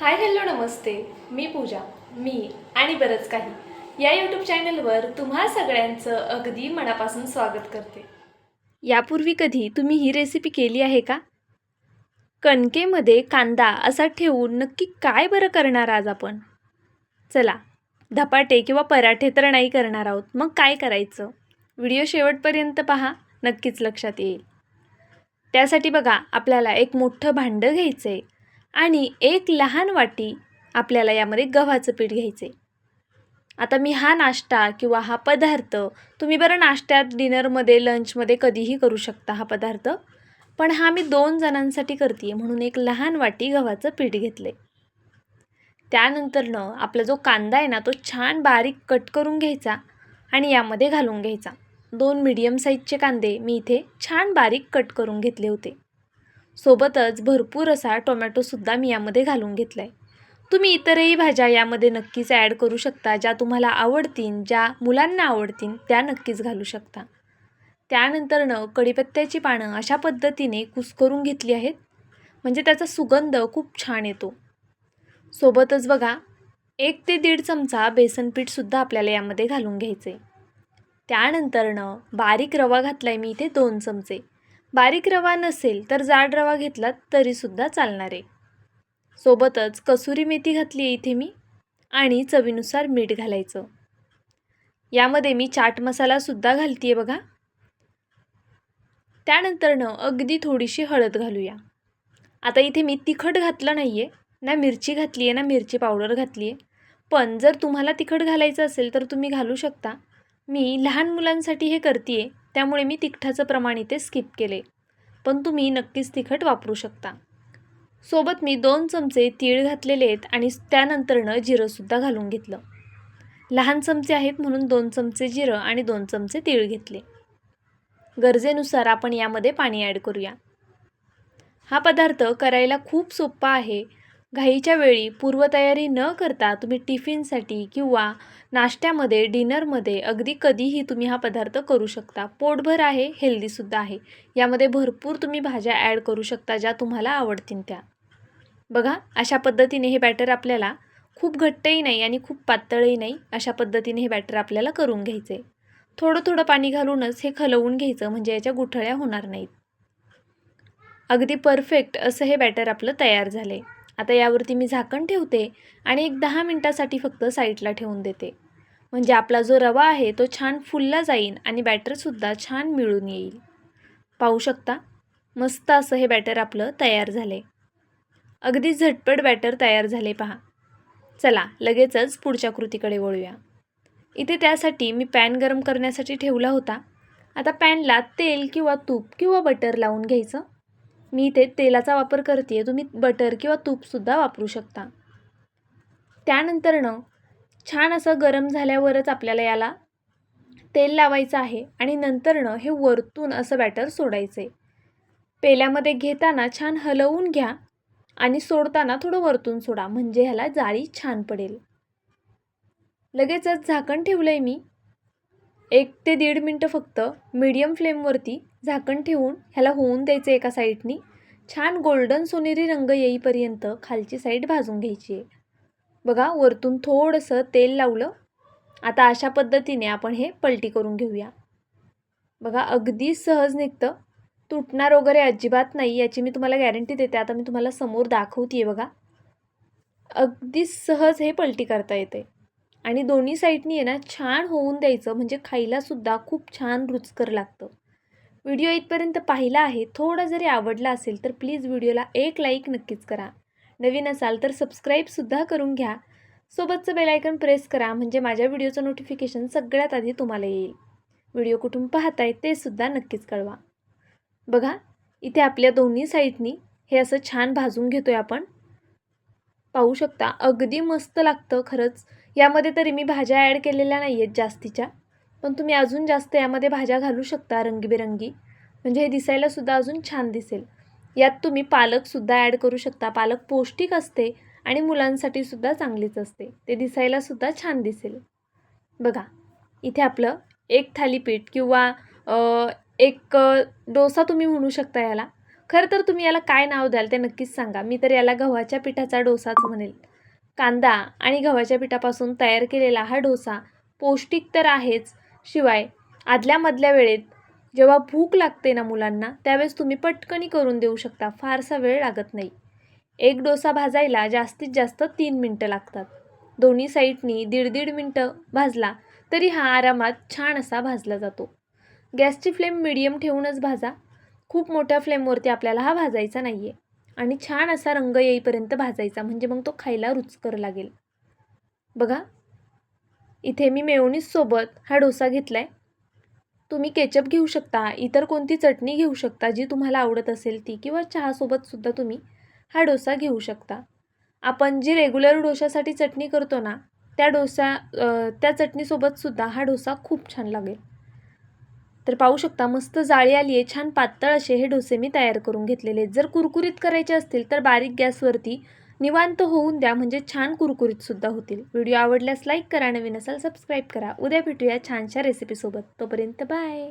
Hi hello नमस्ते. मी पूजा मी आणि बरंच काही. या यूट्यूब चॅनलवर तुम्हा सगळ्यांचं अगदी मनापासून स्वागत करते. यापूर्वी कधी तुम्ही ही रेसिपी केली आहे का? कणकेमध्ये कांदा असा ठेवून नक्की काय बरं करणार आज आपण? चला धपाटे किंवा पराठे तर नाही करणार आहोत. मग काय करायचं? व्हिडिओ शेवटपर्यंत पहा नक्कीच लक्षात येईल. त्यासाठी बघा आपल्याला एक मोठं भांडं घ्यायचं आहे आणि एक लहान वाटी आपल्याला यामध्ये गव्हाचं पीठ घ्यायचं. आहे आता मी हा नाश्ता किंवा हा पदार्थ तुम्ही बरं नाश्त्यात डिनरमध्ये लंचमध्ये कधीही करू शकता हा पदार्थ पण हा मी दोन जणांसाठी करते आहे म्हणून एक लहान वाटी गव्हाचं पीठ घेतलं आहे त्यानंतरनं आपला जो कांदा आहे ना तो छान बारीक कट करून घ्यायचा आणि यामध्ये घालून घ्यायचा. दोन मीडियम साईजचे कांदे मी इथे छान बारीक कट करून घेतले होते. सोबतच भरपूर असा टोमॅटोसुद्धा मी यामध्ये घालून घेतला आहे तुम्ही इतरही भाज्या यामध्ये नक्कीच ॲड करू शकता ज्या तुम्हाला आवडतील ज्या मुलांना आवडतील त्या नक्कीच घालू शकता. त्यानंतरनं कढीपत्त्याची पानं अशा पद्धतीने कुस्करून घेतली आहेत. म्हणजे त्याचा सुगंध खूप छान येतो. सोबतच बघा एक ते दीड चमचा बेसनपीठसुद्धा आपल्याला यामध्ये घालून घ्यायचे त्यानंतरनं बारीक रवा घातला आहे मी इथे दोन चमचे. बारीक रवा नसेल तर जाड रवा घेतलात तरीसुद्धा चालणार आहे. सोबतच कसुरी मेथी घातली आहे इथे मी आणि चवीनुसार मीठ घालायचं. यामध्ये मी चाट मसालासुद्धा घालते आहे बघा. त्यानंतरनं अगदी थोडीशी हळद घालूया. आता इथे मी तिखट घातलं नाही आहे ना मिरची घातली आहे ना मिरची पावडर घातली आहे पण जर तुम्हाला तिखट घालायचं असेल तर तुम्ही घालू शकता. मी लहान मुलांसाठी हे करते आहे त्यामुळे मी तिखटाचं प्रमाण इथे स्किप केले. पण तुम्ही नक्कीच तिखट वापरू शकता. सोबत मी दोन चमचे तीळ घातलेले आहेत आणि त्यानंतरनं जिरंसुद्धा घालून घेतलं. लहान चमचे आहेत म्हणून दोन चमचे जिरं आणि दोन चमचे तीळ घेतले. गरजेनुसार आपण यामध्ये पाणी ॲड करूया. हा पदार्थ करायला खूप सोपा आहे. घाईच्या वेळी पूर्वतयारी न करता तुम्ही टिफिनसाठी किंवा नाश्त्यामध्ये डिनरमध्ये अगदी कधीही तुम्ही हा पदार्थ करू शकता. पोटभर आहे हेल्दीसुद्धा आहे. यामध्ये भरपूर तुम्ही भाज्या ॲड करू शकता ज्या तुम्हाला आवडतील त्या. बघा अशा पद्धतीने हे बॅटर आपल्याला खूप घट्टही नाही आणि खूप पातळही नाही अशा पद्धतीने हे बॅटर आपल्याला करून घ्यायचं. आहे थोडं थोडं पाणी घालूनच हे खलवून घ्यायचं म्हणजे याच्या गुठळ्या होणार नाहीत. अगदी परफेक्ट असं हे बॅटर आपलं तयार झालं आहे आता यावरती मी झाकण ठेवते आणि एक दहा मिनटासाठी फक्त साईडला ठेवून देते. म्हणजे आपला जो रवा आहे तो छान फुलला जाईल आणि बॅटरसुद्धा छान मिळून येईल. पाहू शकता? मस्त असं हे बॅटर आपलं तयार झाले. अगदी झटपट बॅटर तयार झाले पहा. चला लगेचच पुढच्या कृतीकडे वळूया. इथे त्यासाठी मी पॅन गरम करण्यासाठी ठेवला होता. आता पॅनला तेल किंवा तूप किंवा बटर लावून घ्यायचं. मी इथे तेलाचा वापर करते आहे तुम्ही बटर किंवा तूपसुद्धा वापरू शकता. त्यानंतरनं छान असं गरम झाल्यावरच आपल्याला याला तेल लावायचं आहे आणि नंतरनं हे वरतून असं बॅटर सोडायचं आहे पेल्यामध्ये घेताना छान हलवून घ्या आणि सोडताना थोडं वरतून सोडा म्हणजे ह्याला जाळी छान पडेल. लगेचच झाकण ठेवलं आहे मी. एक ते दीड मिनटं फक्त मीडियम फ्लेमवरती झाकण ठेवून ह्याला होऊन द्यायचं एका साईडनी. छान गोल्डन सोनेरी रंग येईपर्यंत खालची साईड भाजून घ्यायची आहे. बघा वरतून थोडंसं तेल लावलं. आता अशा पद्धतीने आपण हे पलटी करून घेऊया. बघा अगदी सहज निघतं. तुटणार वगैरे अजिबात नाही याची मी तुम्हाला गॅरंटी देते. आता मी तुम्हाला समोर दाखवते बघा. अगदी सहज हे पलटी करता येते आणि दोन्ही साईडनी आहे ना छान होऊन द्यायचं. म्हणजे खायलासुद्धा खूप छान रुचकर लागतं. व्हिडिओ इथपर्यंत पाहिला आहे थोडा जरी आवडला असेल तर प्लीज व्हिडिओला एक लाईक नक्कीच करा. नवीन असाल तर सबस्क्राईबसुद्धा करून घ्या. सोबतचं बेलायकन प्रेस करा म्हणजे माझ्या व्हिडिओचं नोटिफिकेशन सगळ्यात आधी तुम्हाला येईल. व्हिडिओ कुठून पाहताय ते सुद्धा नक्कीच कळवा. बघा इथे आपल्या दोन्ही साईडनी हे असं छान भाजून घेतो आहे आपण. पाहू शकता अगदी मस्त लागतं खरंच. यामध्ये तरी मी भाज्या ॲड केलेल्या नाही आहेत जास्तीच्या. पण तुम्ही अजून जास्त यामध्ये भाज्या घालू शकता रंगीबेरंगी. म्हणजे हे दिसायलासुद्धा अजून छान दिसेल. यात तुम्ही पालकसुद्धा ॲड करू शकता. पालक पौष्टिक असते आणि मुलांसाठी सुद्धा चांगलीच असते. ते दिसायलासुद्धा छान दिसेल. बघा इथे आपलं एक थालीपीठ किंवा एक डोसा तुम्ही म्हणू शकता याला. खरं तर तुम्ही याला काय नाव द्याल ते नक्कीच सांगा. मी तर याला गव्हाच्या पिठाचा डोसाच म्हणेल. कांदा आणि गव्हाच्या पिठापासून तयार केलेला हा डोसा पौष्टिक तर आहेच शिवाय आदल्यामधल्या वेळेत जेव्हा भूक लागते ना मुलांना त्यावेळेस तुम्ही पटकनी करून देऊ शकता. फारसा वेळ लागत नाही. एक डोसा भाजायला जास्तीत जास्त तीन मिनटं लागतात. दोन्ही साईडनी दीड दीड मिनटं भाजला तरी हा आरामात छान असा भाजला जातो. गॅसची फ्लेम मिडियम ठेवूनच भाजा. खूप मोठ्या फ्लेमवरती आपल्याला हा भाजायचा नाही आहे आणि छान असा रंग येईपर्यंत भाजायचा. म्हणजे मग तो खायला रुचकर लागेल. बघा इथे मी मेयोनीजसोबत हा डोसा घेतला आहे तुम्ही केचप घेऊ शकता इतर कोणती चटणी घेऊ शकता जी तुम्हाला आवडत असेल ती किंवा चहासोबतसुद्धा तुम्ही हा डोसा घेऊ शकता. आपण जी रेग्युलर डोशासाठी चटणी करतो ना त्या डोसा त्या चटणीसोबतसुद्धा हा डोसा खूप छान लागेल. तर पाहू शकता मस्त जाळी आली आहे छान पातळ असे हे डोसे मी तयार करून घेतलेले आहेत. जर कुरकुरीत करायचे असतील तर बारीक गॅसवरती निवांत होऊन द्या म्हणजे छान कुरकुरीतसुद्धा होतील. व्हिडिओ आवडल्यास लाईक करा नवीन असाल सबस्क्राईब करा. उद्या भेटूया छानशा रेसिपीसोबत तोपर्यंत बाय.